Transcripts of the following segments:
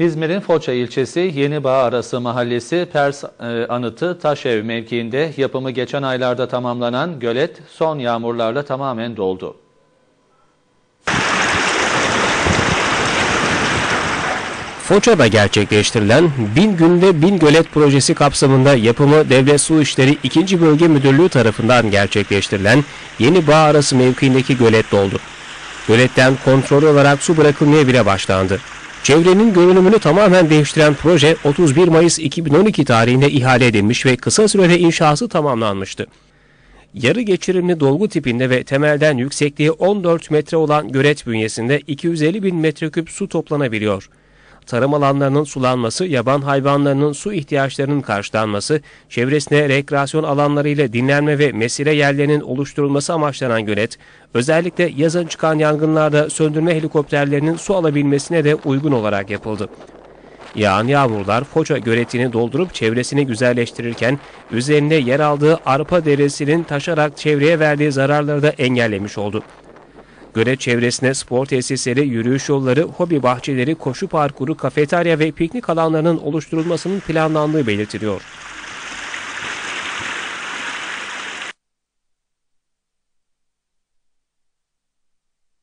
İzmir'in Foça ilçesi Yenibağ arası mahallesi Pers e, Anıtı Taşev mevkiinde yapımı geçen aylarda tamamlanan gölet son yağmurlarla tamamen doldu. Foça'da gerçekleştirilen Bin Günde Bin Gölet projesi kapsamında yapımı Devlet Su İşleri 2. Bölge Müdürlüğü tarafından gerçekleştirilen Yeni Bağ arası mevkiindeki gölet doldu. Göletten kontrol olarak su bırakılmaya bile başlandı. Çevrenin görünümünü tamamen değiştiren proje 31 Mayıs 2012 tarihinde ihale edilmiş ve kısa sürede inşası tamamlanmıştı. Yarı geçirimli dolgu tipinde ve temelden yüksekliği 14 metre olan gölet bünyesinde 250 bin metreküp su toplanabiliyor. Tarım alanlarının sulanması, yaban hayvanlarının su ihtiyaçlarının karşılanması, çevresine rekreasyon alanları ile dinlenme ve mesire yerlerinin oluşturulması amaçlanan gölet, özellikle yazın çıkan yangınlarda söndürme helikopterlerinin su alabilmesine de uygun olarak yapıldı. Yağan yağmurlar Foça göletini doldurup çevresini güzelleştirirken üzerinde yer aldığı arpa deresinin taşarak çevreye verdiği zararları da engellemiş oldu. Gölet çevresine spor tesisleri, yürüyüş yolları, hobi bahçeleri, koşu parkuru, kafeterya ve piknik alanlarının oluşturulmasının planlandığı belirtiliyor.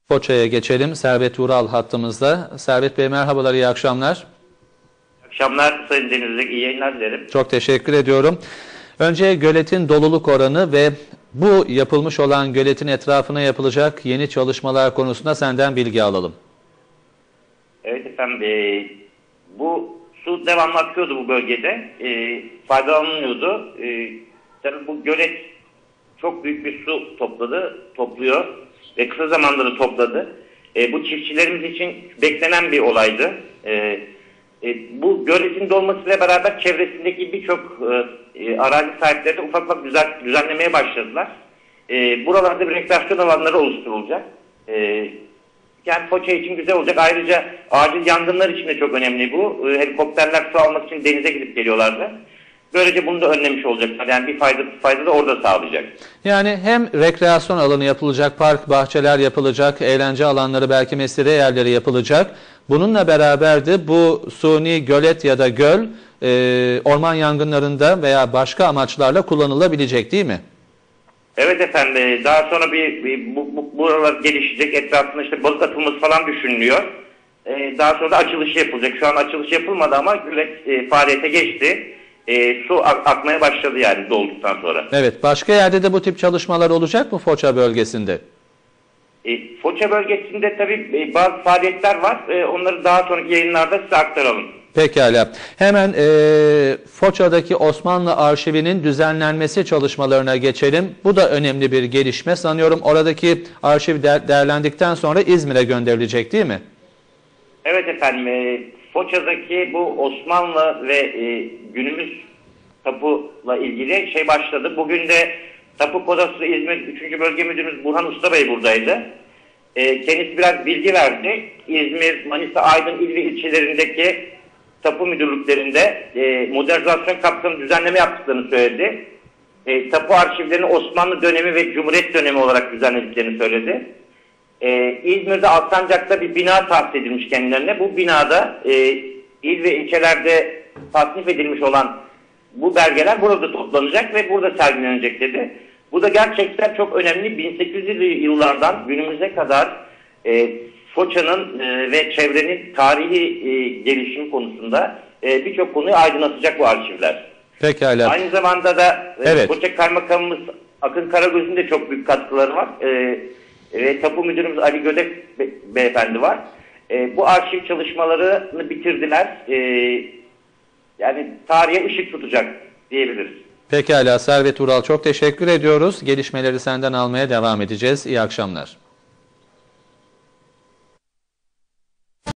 Foça'ya geçelim. Servet Ural hattımızda. Servet Bey merhabalar, iyi akşamlar. akşamlar Sayın Denizlik. iyi yayınlar dilerim. Çok teşekkür ediyorum. Önce göletin doluluk oranı ve bu yapılmış olan göletin etrafına yapılacak yeni çalışmalar konusunda senden bilgi alalım. Evet efendim. E, bu su devamlı akıyordu bu bölgede. E, faydalanılıyordu. E, tabii bu gölet çok büyük bir su topladı, topluyor ve kısa zamanda da topladı. E, bu çiftçilerimiz için beklenen bir olaydı. E, e, bu göletin dolmasıyla beraber çevresindeki birçok e, e, arazi sahipleri de ufak ufak düzen, düzenlemeye başladılar. E, buralarda bir rekreasyon alanları oluşturulacak. E, yani Foça için güzel olacak. Ayrıca acil yangınlar için de çok önemli bu. E, helikopterler su almak için denize gidip geliyorlardı. Böylece bunu da önlemiş olacaklar. Yani bir fayda, fayda da orada sağlayacak. Yani hem rekreasyon alanı yapılacak, park, bahçeler yapılacak, eğlence alanları belki mesire yerleri yapılacak. Bununla beraber de bu suni gölet ya da göl e, orman yangınlarında veya başka amaçlarla kullanılabilecek değil mi? Evet efendim. Daha sonra bir, bir bu, bu, buralar gelişecek. Etrafında işte balık atılması falan düşünülüyor. Ee, daha sonra da açılış yapılacak. Şu an açılış yapılmadı ama gölet e, faaliyete geçti. E, su ak akmaya başladı yani dolduktan sonra. Evet. Başka yerde de bu tip çalışmalar olacak mı Foça bölgesinde? E, Foça bölgesinde tabii e, bazı faaliyetler var. E, onları daha sonraki yayınlarda size aktaralım. Pekala. Hemen e, Foça'daki Osmanlı arşivinin düzenlenmesi çalışmalarına geçelim. Bu da önemli bir gelişme. Sanıyorum oradaki arşiv de değerlendikten sonra İzmir'e gönderilecek değil mi? Evet efendim. E, Foça'daki bu Osmanlı ve e, günümüz tapuyla ilgili şey başladı. Bugün de Tapu Kodası İzmir 3. Bölge Müdürümüz Burhan Usta Bey buradaydı. E, kendisi biraz bilgi verdi. İzmir, Manisa, Aydın il ve ilçelerindeki tapu müdürlüklerinde e, modernizasyon kapsamında düzenleme yaptıklarını söyledi. E, tapu arşivlerini Osmanlı dönemi ve Cumhuriyet dönemi olarak düzenlediklerini söyledi. E, İzmir'de Alsancak'ta bir bina tahsis edilmiş kendilerine. Bu binada e, il ve ilçelerde tasnif edilmiş olan bu belgeler burada toplanacak ve burada sergilenecek dedi. Bu da gerçekten çok önemli. 1800'lü yıllardan günümüze kadar e, Foça'nın e, ve çevrenin tarihi e, gelişim konusunda e, birçok konuyu aydınlatacak bu arşivler. Pekala. Aynı zamanda da e, Evet. Foça Kaymakamımız Akın Karagöz'ün de çok büyük katkıları var. E, ve Tapu Müdürümüz Ali Gödek be, beyefendi var. E, bu arşiv çalışmalarını bitirdiler. E, yani tarihe ışık tutacak diyebiliriz. Pekala Servet Ural çok teşekkür ediyoruz. Gelişmeleri senden almaya devam edeceğiz. İyi akşamlar.